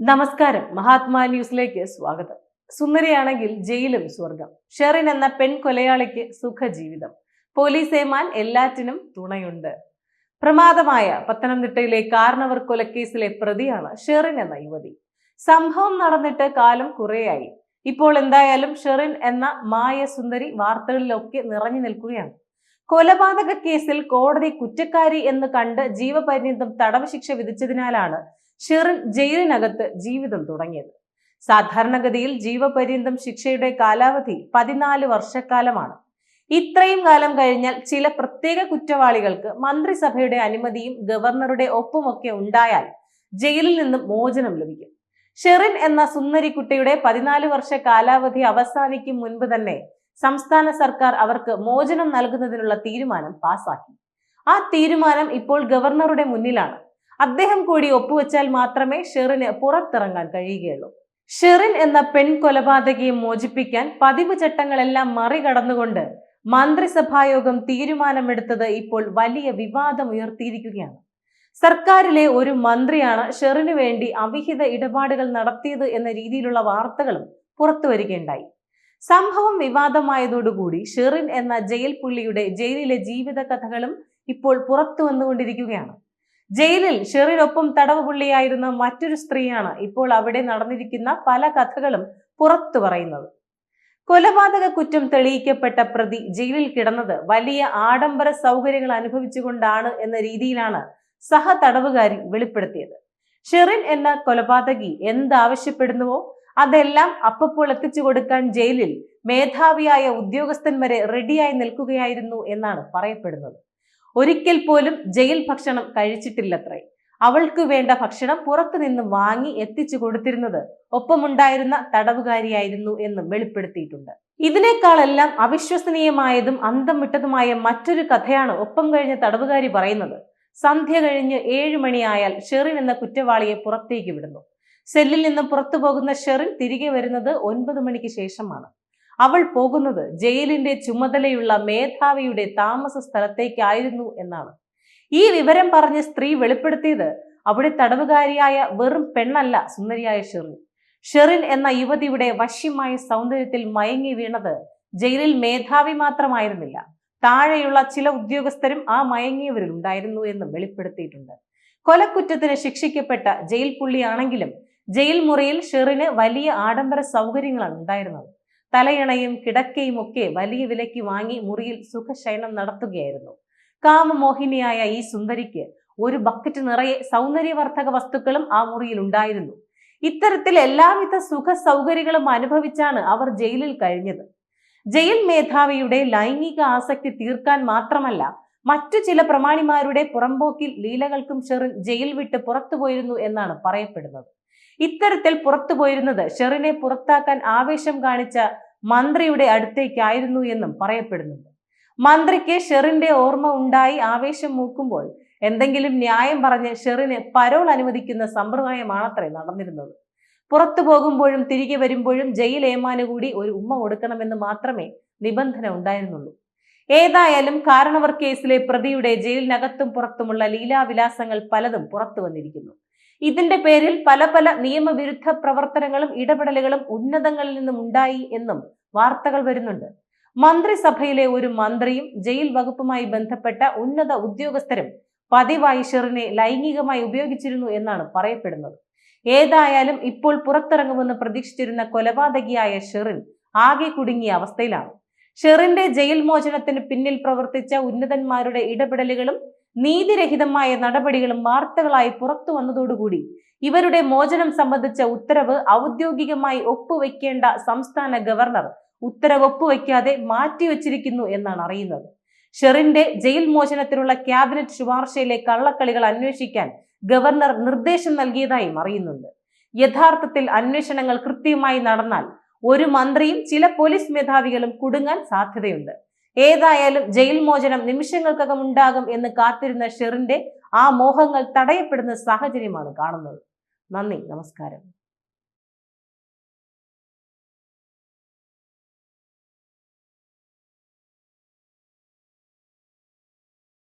നമസ്കാരം. മഹാത്മാ ന്യൂസിലേക്ക് സ്വാഗതം. സുന്ദരിയാണെങ്കിൽ ജയിലും സ്വർഗം. ഷെറിൻ എന്ന പെൺ കൊലയാളിക്ക് സുഖജീവിതം. പോലീസ് ഏമാൻ എല്ലാറ്റിനും തുണയുണ്ട്. പ്രമാദമായ പത്തനംതിട്ടയിലെ കാർണവർ കൊലക്കേസിലെ പ്രതിയാണ് ഷെറിൻ എന്ന യുവതി. സംഭവം നടന്നിട്ട് കാലം കുറേയായി. ഇപ്പോൾ എന്തായാലും ഷെറിൻ എന്ന മായ സുന്ദരി വാർത്തകളിലൊക്കെ നിറഞ്ഞു നിൽക്കുകയാണ്. കൊലപാതക കേസിൽ കോടതി കുറ്റക്കാരി എന്ന് കണ്ട് ജീവപര്യന്തം തടവ് ശിക്ഷ വിധിച്ചതിനാലാണ് ഷെറിൻ ജയിലിനകത്ത് ജീവിതം തുടങ്ങിയത്. സാധാരണഗതിയിൽ ജീവപര്യന്തം ശിക്ഷയുടെ കാലാവധി പതിനാല് വർഷക്കാലമാണ്. ഇത്രയും കാലം കഴിഞ്ഞാൽ ചില പ്രത്യേക കുറ്റവാളികൾക്ക് മന്ത്രിസഭയുടെ അനുമതിയും ഗവർണറുടെ ഒപ്പുമൊക്കെ ഉണ്ടായാൽ ജയിലിൽ നിന്നും മോചനം ലഭിക്കും. ഷെറിൻ എന്ന സുന്ദരിക്കുട്ടിയുടെ പതിനാല് വർഷ കാലാവധി അവസാനിക്കും മുൻപ് തന്നെ സംസ്ഥാന സർക്കാർ അവർക്ക് മോചനം നൽകുന്നതിനുള്ള തീരുമാനം പാസാക്കി. ആ തീരുമാനം ഇപ്പോൾ ഗവർണറുടെ മുന്നിലാണ്. അദ്ദേഹം കൂടി ഒപ്പുവെച്ചാൽ മാത്രമേ ഷെറിന് പുറത്തിറങ്ങാൻ കഴിയുകയുള്ളൂ. ഷെറിൻ എന്ന പെൺ കൊലപാതകയെ മോചിപ്പിക്കാൻ പതിവ് ചട്ടങ്ങളെല്ലാം മറികടന്നുകൊണ്ട് മന്ത്രിസഭായോഗം തീരുമാനമെടുത്തത് ഇപ്പോൾ വലിയ വിവാദം ഉയർത്തിയിരിക്കുകയാണ്. സർക്കാരിലെ ഒരു മന്ത്രിയാണ് ഷെറിനു വേണ്ടി അവിഹിത ഇടപാടുകൾ നടത്തിയത് എന്ന രീതിയിലുള്ള വാർത്തകളും പുറത്തു വരികയുണ്ടായി. സംഭവം വിവാദമായതോടുകൂടി ഷെറിൻ എന്ന ജയിൽ പുള്ളിയുടെ ജയിലിലെ ജീവിത കഥകളും ഇപ്പോൾ പുറത്തു വന്നുകൊണ്ടിരിക്കുകയാണ്. ജയിലിൽ ഷെറിനൊപ്പം തടവ് പുള്ളിയായിരുന്ന മറ്റൊരു സ്ത്രീയാണ് ഇപ്പോൾ അവിടെ നടന്നിരിക്കുന്ന പല കഥകളും പുറത്തു പറയുന്നത്. കൊലപാതക കുറ്റം തെളിയിക്കപ്പെട്ട പ്രതി ജയിലിൽ കിടന്നത് വലിയ ആഡംബര സൗകര്യങ്ങൾ അനുഭവിച്ചുകൊണ്ടാണ് എന്ന രീതിയിലാണ് സഹ തടവുകാരി വെളിപ്പെടുത്തിയത്. ഷെറിൻ എന്ന കൊലപാതകി എന്താവശ്യപ്പെടുന്നുവോ? അതെല്ലാം അപ്പപ്പോൾ എത്തിച്ചു കൊടുക്കാൻ ജയിലിൽ മേധാവിയായ ഉദ്യോഗസ്ഥന്മാരെ റെഡിയായി നിൽക്കുകയായിരുന്നു എന്നാണ് പറയപ്പെടുന്നത്. ഒരിക്കൽ പോലും ജയിൽ ഭക്ഷണം കഴിച്ചിട്ടില്ലത്രേ. അവൾക്ക് വേണ്ട ഭക്ഷണം പുറത്തു നിന്ന് വാങ്ങി എത്തിച്ചു കൊടുത്തിരുന്നത് ഒപ്പമുണ്ടായിരുന്ന തടവുകാരിയായിരുന്നു എന്നും വെളിപ്പെടുത്തിയിട്ടുണ്ട്. ഇതിനേക്കാളെല്ലാം അവിശ്വസനീയമായതും അന്തം വിട്ടതുമായ മറ്റൊരു കഥയാണ് ഒപ്പം കഴിഞ്ഞ തടവുകാരി പറയുന്നത്. സന്ധ്യ കഴിഞ്ഞ് ഏഴു മണിയായാൽ ഷെറിൻ എന്ന കുറ്റവാളിയെ പുറത്തേക്ക് വിടുന്നു. സെല്ലിൽ നിന്നും പുറത്തു പോകുന്ന ഷെറിൻ തിരികെ വരുന്നത് ഒൻപത് മണിക്ക് ശേഷമാണ്. അവൾ പോകുന്നത് ജയിലിന്റെ ചുമതലയുള്ള മേധാവിയുടെ താമസ സ്ഥലത്തേക്കായിരുന്നു എന്നാണ്. ഈ വിവരം പറഞ്ഞ് സ്ത്രീ വെളിപ്പെടുത്തിയത് അവിടെ തടവുകാരിയായ വെറും പെണ്ണല്ല സുന്ദരിയായ ഷെറിൻ. ഷെറിൻ എന്ന യുവതിയുടെ വശ്യമായ സൗന്ദര്യത്തിൽ മയങ്ങി വീണത് ജയിലിൽ മേധാവി മാത്രമായിരുന്നില്ല. താഴെയുള്ള ചില ഉദ്യോഗസ്ഥരും ആ മയങ്ങിയവരിൽ ഉണ്ടായിരുന്നു എന്ന് വെളിപ്പെടുത്തിയിട്ടുണ്ട്. കൊലക്കുറ്റത്തിന് ശിക്ഷിക്കപ്പെട്ട ജയിൽ പുള്ളിയാണെങ്കിലും ജയിൽ മുറിയിൽ ഷെറിന് വലിയ ആഡംബര സൗകര്യങ്ങളാണ് ഉണ്ടായിരുന്നത്. തലയണയും കിടക്കയും ഒക്കെ വലിയ വിലയ്ക്ക് വാങ്ങി മുറിയിൽ സുഖശയനം നടത്തുകയായിരുന്നു. കാമമോഹിനിയായ ഈ സുന്ദരിക്ക് ഒരു ബക്കറ്റ് നിറയെ സൗന്ദര്യവർദ്ധക വസ്തുക്കളും ആ മുറിയിൽ ഉണ്ടായിരുന്നു. ഇത്തരത്തിൽ എല്ലാവിധ സുഖ സൗകര്യങ്ങളും അനുഭവിച്ചാണ് അവർ ജയിലിൽ കഴിഞ്ഞത്. ജയിൽ മേധാവിയുടെ ലൈംഗിക ആസക്തി തീർക്കാൻ മാത്രമല്ല മറ്റു ചില പ്രമാണിമാരുടെ പുറമ്പോക്കിൽ ലീലകൾക്കും ഷെറിൻ ജയിൽ വിട്ട് പുറത്തുപോയിരുന്നു എന്നാണ് പറയപ്പെടുന്നത്. ഇത്തരത്തിൽ പുറത്തു പോയിരുന്നത് ഷെറിനെ പുറത്താക്കാൻ ആവേശം കാണിച്ച മന്ത്രിയുടെ അടുത്തേക്കായിരുന്നു എന്നും പറയപ്പെടുന്നുണ്ട്. മന്ത്രിക്ക് ഷെറിന്റെ ഓർമ്മ ഉണ്ടായി ആവേശം മൂക്കുമ്പോൾ എന്തെങ്കിലും ന്യായം പറഞ്ഞ് ഷെറിന് പരോൾ അനുവദിക്കുന്ന സമ്പ്രദായമാണത്രേ നടന്നിരുന്നത്. പുറത്തു പോകുമ്പോഴും തിരികെ വരുമ്പോഴും ജയിൽ ഏമാന് കൂടി ഒരു ഉമ്മ കൊടുക്കണമെന്ന് മാത്രമേ നിബന്ധന ഉണ്ടായിരുന്നുള്ളൂ. ഏതായാലും കാരണവർ കേസിലെ പ്രതിയുടെ ജയിലിനകത്തും പുറത്തുമുള്ള ലീലാവിലാസങ്ങൾ പലതും പുറത്തു വന്നിരിക്കുന്നു. ഇതിന്റെ പേരിൽ പല പല നിയമവിരുദ്ധ പ്രവർത്തനങ്ങളും ഇടപെടലുകളും ഉന്നതങ്ങളിൽ നിന്നും ഉണ്ടായി എന്നും വാർത്തകൾ വരുന്നുണ്ട്. മന്ത്രിസഭയിലെ ഒരു മന്ത്രിയും ജയിൽ വകുപ്പുമായി ബന്ധപ്പെട്ട ഉന്നത ഉദ്യോഗസ്ഥരും പതിവായി ഷെറിനെ ലൈംഗികമായി ഉപയോഗിച്ചിരുന്നു എന്നാണ് പറയപ്പെടുന്നത്. ഏതായാലും ഇപ്പോൾ പുറത്തിറങ്ങുമെന്ന് പ്രതീക്ഷിച്ചിരുന്ന കൊലപാതകിയായ ഷെറിൻ ആകെ കുടുങ്ങിയ അവസ്ഥയിലാണ്. ഷെറിന്റെ ജയിൽ മോചനത്തിന് പിന്നിൽ പ്രവർത്തിച്ച ഉന്നതന്മാരുടെ ഇടപെടലുകളും നീതിരഹിതമായ നടപടികളും വാർത്തകളായി പുറത്തു വന്നതോടുകൂടി ഇവരുടെ മോചനം സംബന്ധിച്ച ഉത്തരവ് ഔദ്യോഗികമായി ഒപ്പുവെക്കേണ്ട സംസ്ഥാന ഗവർണർ ഉത്തരവ് ഒപ്പുവെക്കാതെ മാറ്റിവെച്ചിരിക്കുന്നു എന്നാണ് അറിയുന്നത്. ഷെറിന്റെ ജയിൽ മോചനത്തിനുള്ള ക്യാബിനറ്റ് ശുപാർശയിലെ കള്ളക്കളികൾ അന്വേഷിക്കാൻ ഗവർണർ നിർദ്ദേശം നൽകിയതായും അറിയുന്നുണ്ട്. യഥാർത്ഥത്തിൽ അന്വേഷണങ്ങൾ കൃത്യമായി നടന്നാൽ ഒരു മന്ത്രിയും ചില പോലീസ് മേധാവികളും കുടുങ്ങാൻ സാധ്യതയുണ്ട്. ഏതായാലും ജയിൽ മോചനം നിമിഷങ്ങൾക്കകം ഉണ്ടാകും എന്ന് കാത്തിരുന്ന ഷെറിന്റെ ആ മോഹങ്ങൾ തടയപ്പെടുന്ന സാഹചര്യമാണ് കാണുന്നത്. നന്ദി നമസ്കാരം.